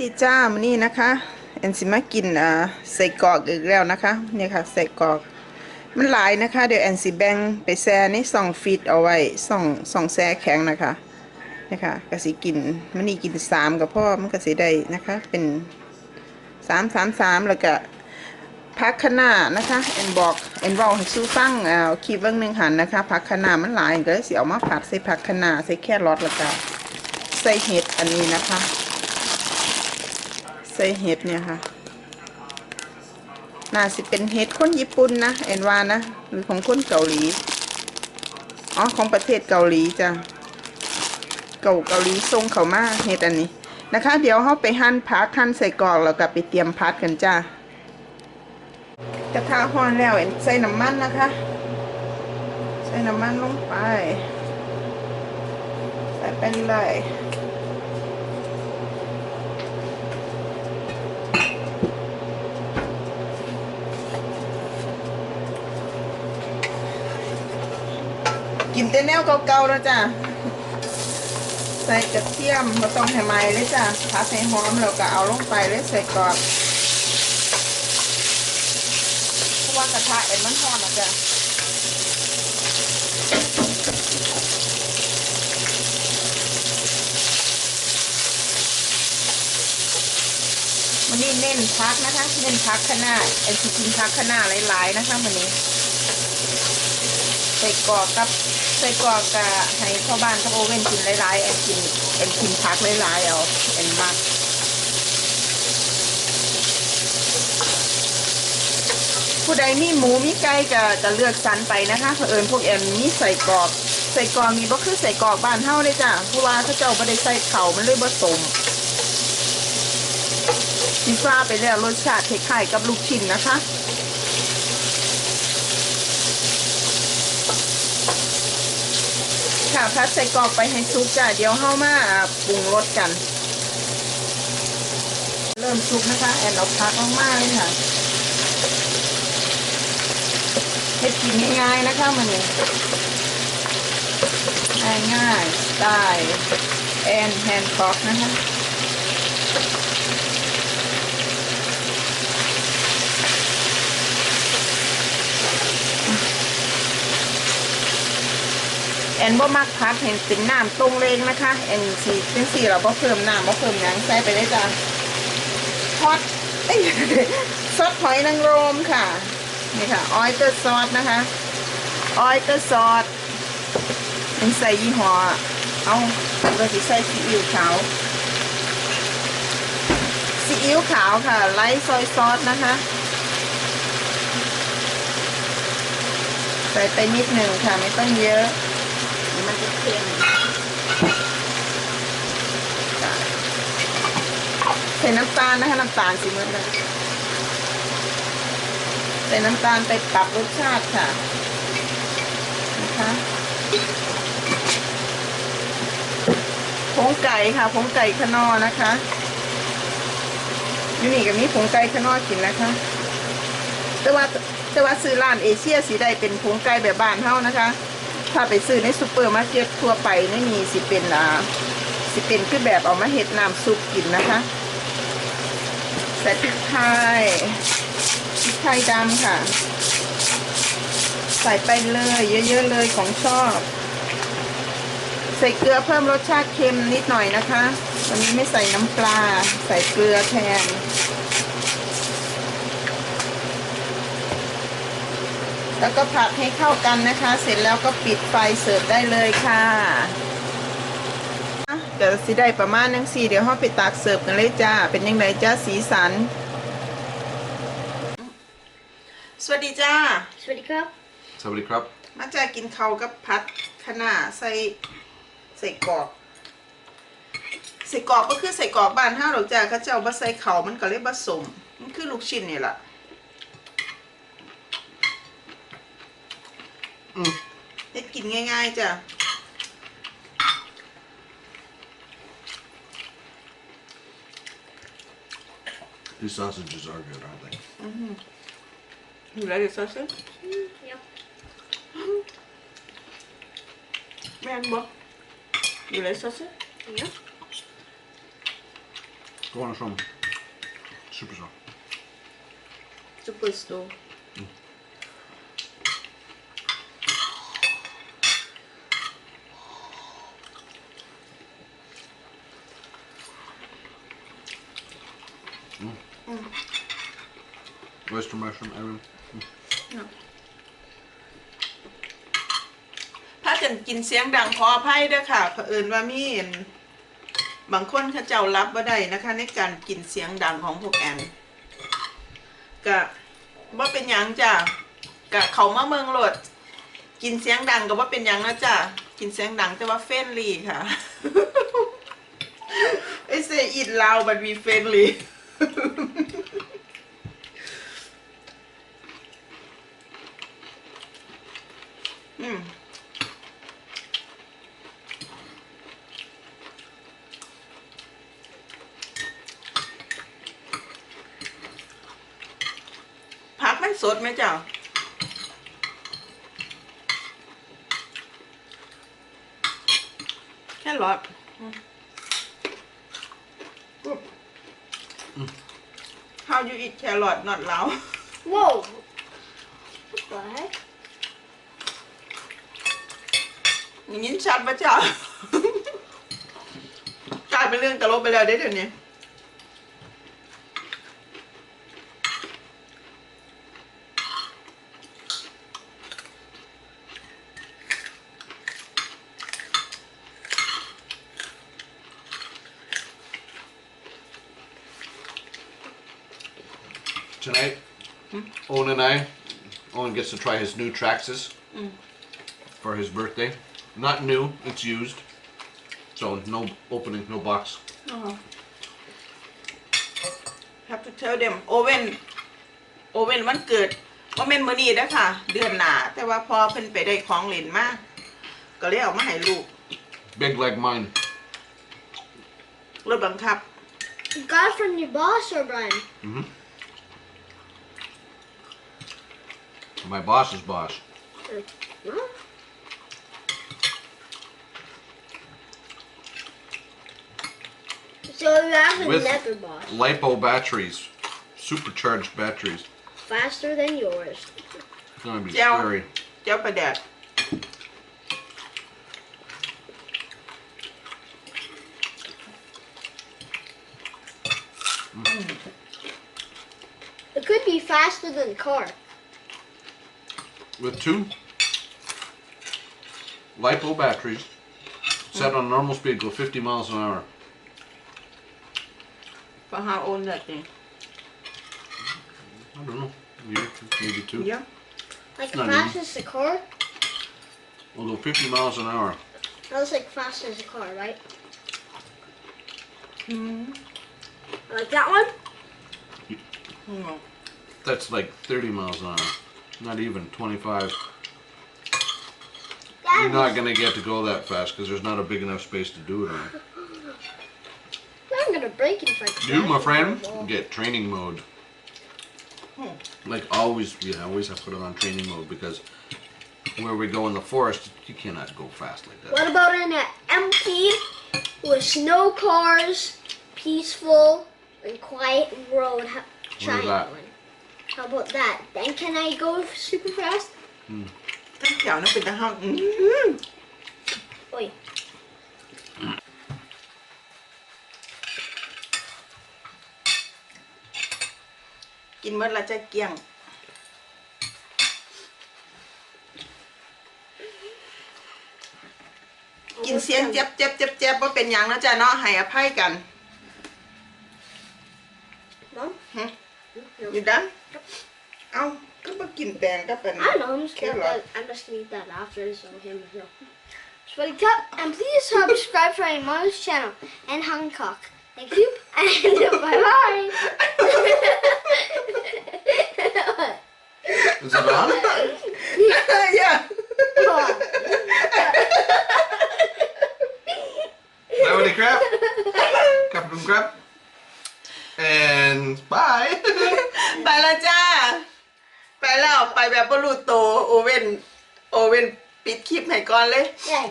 ดีจ้ามันนี่นะคะแอนสิมากินอ่าใส่กรอกอีกแล้วนะคะเนี่ยค่ะใส่กรอกมันหลายนะคะ เดี๋ยวแอนสิแบงไปแช่ในซองฟีดเอาไว้ซองซองแช่แข็งนะคะเนี่ยค่ะก็สิกินมันนี่กินสามกับพ่อมันก็สิได้นะคะ เป็นสามสามสามแล้วก็พักคะน้านะคะแอนบอกแอนบอกให้สู้ฟังอ่าคลิปเบื้องหนึ่งหันนะคะพักคะน้ามันหลายก็เลยสิเอามาผัดใส่ผักคะน้าใส่แค่รอทแล้วก็ใส่เห็ดอันนี้นะคะ ส่เห็ดเนี่ยค่ะ น่าสิเป็นเห็ดคนญี่ปุ่นนะแอนว่านะ หรือของคนเกาหลี อ๋อ ของประเทศเกาหลีจ้ะ เกาเกาหลีส่งเขามาเห็ดอันนี้นะคะ เดี๋ยวเขาไปหั่นผักหั่นใส่กรอกแล้วก็ไปเตรียมพัดกันจ้ากระทะฮ้อนแล้วแอนใส่น้ำมันนะคะ ใส่น้ำมันลงไป ใส่ไปเลย กินแต่แนวเก่าๆแล้วจ้ะ ใส่กระเทียมมาต้องให้ไหม้เลยจ้ะผัดให้หอมแล้วก็เอาลงไปเลยใส่กรอบเพราะว่ากระทะเอ็นมันร้อนนะจ้ะวันนี้เน้นพักนะคะ เน้นพักขนาดเอ็นสิกินพักขนาดหลายๆนะคะวันนี้ ใส่กรอกกับใส่กรอกกับให้พ่อบ้านกับโอเว่นกินหลายๆแอนกินแอนกินพักหลายๆเอาแอนมักผู้ใดมีหมูมีไก่ก็จะเลือกสรรไปนะคะเผอิญพวกแอนมีใส่กรอกใส่กรอกมีบ่คือใส่กรอกบ้านเฮาเลยจ้ะเพราะว่าเขาเจ้าบ่ได้ใส่เข่ามันเลยผสมซีฟ้าไปแล้วรสชาติคล้ายๆกับลูกชิ้นนะคะ ค่ะพัดใส่กรอกไปให้ซุกจ้ะเดี๋ยวเข้ามาปรุงรสกัน เริ่มซุกนะคะแอนเอาพักมากๆเลยค่ะให้กินง่ายๆนะคะมันนี่ง่ายๆไตล์แอนแฮนด์ค็อกนะคะ นบ่มักพัดเห็นเป็นน้ำตรงเลงนะคะแอนสีเป็นสีเราก็เพิ่มน้ำบ่เพิ่มหยังใส่ไปได้จ้ะทอดซอสหอยนางรมค่ะนี่ค่ะออยเตอร์ซอสนะคะออยเตอร์ซอสเป็นใส่ยี่ห้อเอาเราจะใส่ซีอิ๊วขาวซีอิ๊วขาวค่ะไลท์ซอยซอสนะคะใส่ไปนิดหนึ่งค่ะไม่ต้องเยอะ มันจะเค็มใส่น้ำตาลนะคะน้ำตาลสิเมื่อนะใส่น้ำตาลไปปรับรสชาติค่ะนะคะผงไก่ค่ะผงไก่ขนอนะคะอยูนี่กับนี้ผงไก่ขนอกินนะคะ แต่ว่าแต่ว่าซื้อร้านเอเชียสีได้เป็นผงไก่แบบบ้านเท่านะคะ ถ้าไปซื้อในซูเปอร์มาร์เก็ตทั่วไปไม่มีสิเป็นอ่าสิเป็นคือแบบเอามาเห็ดน้ำซุปกินนะคะใส่พริกไทยพริกไทยดำค่ะ ใส่ไปเลย เยอะๆเลยของชอบ ใส่เกลือเพิ่มรสชาติเค็มนิดหน่อยนะคะ วันนี้ไม่ใส่น้ำปลา ใส่เกลือแทน แล้วก็ผัดให้เข้ากันนะคะ เสร็จแล้วก็ปิดไฟเสิร์ฟได้เลยค่ะเดี๋ยวสิได้ประมาณนังสี่เดี๋ยวเราไปตักเสิร์ฟกันเลยจ้า เป็นยังไงจ้าสีสัน สวัสดีจ้า สวัสดีครับ สวัสดีครับ มาจ้ากินข้าวกับผัดคะน้าใส่ใส่กรอกใส่กรอกก็คือใส่กรอกบ้านห้าหรอกจ้าเขาเจ้าบ่ใส่เขาวมันก็เลยผสมมันคือลูกชิ้นนี่แหละอืม เฮ็ดกินง่าย ๆจ้ะ These sausages are good, aren't they? You like the sausage? Yep. Man, bo. You like sausage? Yep. Going from Superstar. ซุปเป beste mushroom, Erin. ถ้าจะกินเสียงดังขออภัยด้อค่ะเผอิญว่ามีอันบางคนเขาเจ้ารับบ่ได้นะคะ ในการกินเสียงดังของพวกแอนก็ว่าเป็นยังจ้ะกะเขามาเมืองโหลด กินเสียงดังก็ว่าเป็นยังนะจ้ะกินเสียงดังแต่ว่าเฟนลี่ค่ะไอเซอิดลาวบัดวีเฟรนลี่ อืม ผักมัน สดไหมเจ้าแค่รอดอืม How you eat carrot not ลาว Whoa! What the heck? อย่างนี้ชัดปะจ๊ะกลายเป็นเรื่องตลกไปแล้วเด้เดี๋ยวนี้ Tonight, Owen and I, Owen gets to try his new Traxxas for his birthday. Not new, it's used. So no opening, no box. have to tell them โอเว่นโอเว่นวันเกิดว่าเม่นมือนี้นะค่ะ เดือนหนาแต่ว่าพอเพิ่นไปได้ของเล่นมาก ก็เลยเอามาให้ลูก Big like mine. รถบังคับ You got it from your boss or Brian? hmm My boss's boss. So you have a With leather boss. Lipo batteries, supercharged batteries. Faster than yours. It's gonna be yeah. scary. Jump at that. Mm. It could be faster than a car with two LiPo batteries set on normal speed, go 50 miles an hour. But how old is that thing? I don't know, year, maybe two. Yeah. Like Not fast as the car? We'll go 50 miles an hour. That was like fast as a car, right? Mm. Like that one? No. That's like 30 miles an hour. Not even 25. You're not gonna get to go that fast because there's not a big enough space to do it on. I'm gonna break it if I You, my friend, into the wall. get training mode. Like always, yeah, always have to put it on training mode because where we go in the forest, you cannot go fast like that. What about in an empty with no cars, peaceful and quiet road? How, What is that? one. How about that? Then can I go super fast? ทั้งแถวนั้นเป็นทหารอืม Wait. กินเมื่อละจะเกลี้ยงกินเสียงเจ็บเจ็บเจ็บเจ็บว่าเป็นหยังนะจ๊ะเนาะให้อภัยกัน Mom? Hmm? No. อยู่ดัน เอาก็มากินแตงก็เป็น I don't know. I'm just, gonna eat Carrot. that, I'm just gonna eat that after so him so. Sweaty Cup, and please subscribe to my mother's channel and Hancock. Thank you, and bye bye. Is it on? อย่า Cloudy crab. Captain crab. And bye. ไปแล้วจ้า ไปแล้วไปแบบบรูโตโอเว่นโอเว่นปิดคลิปให้ก่อนเลย yeah.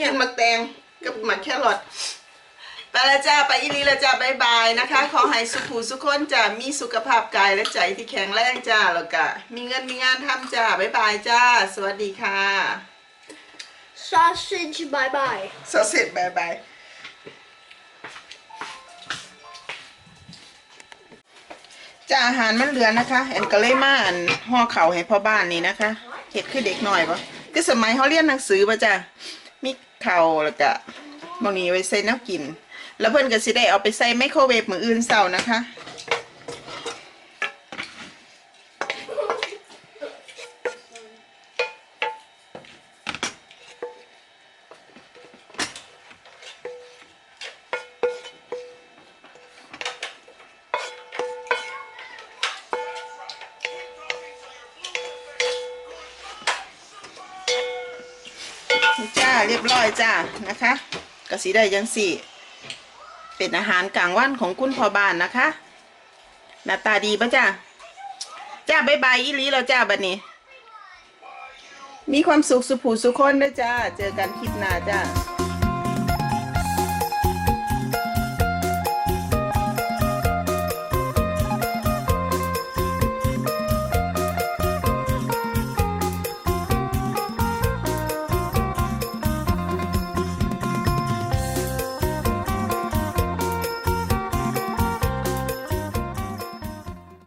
กินหมักแตงกับหมักแครอทไปแล้วจ้าไปอีหลีแล้วจ้าบายบายนะคะ ขอให้สุขูสุขคนจ้ามีสุขภาพกายและใจที่แข็งแรงจ้าแล้วก็มีเงินมีงานทำจ้าบายบายจ้า สวัสดีค่ะ Sausage, bye bye. สวัสดีบายบาย จ้าอาหารมันเหลือนะคะแอนก็เลยมาอันห่อเข่าให้พ่อบ้านนี่นะคะเห็ดคือเด็กหน่อยปะคือสมัยเขาเรียนหนังสือปะจ้ามีเข่าแล้วก็บางนี้ไว้ใส่น้ำกิน แล้วเพื่อนก็สิได้เอาไปใส่ไมโครเวฟมืออื่นเสาร์นะคะ เรียบร้อยจ้านะคะกระสีได้ยังสี่ เป็นอาหารกลางวันของคุณพ่อบ้านนะคะหน้าตาดีปะจ้าจ้าบายบายอีลีเราจ้าบัดนี้ มีความสุขสุขผูสุขคนด้วยจ้า เจอกันคลิปหน้าจ้า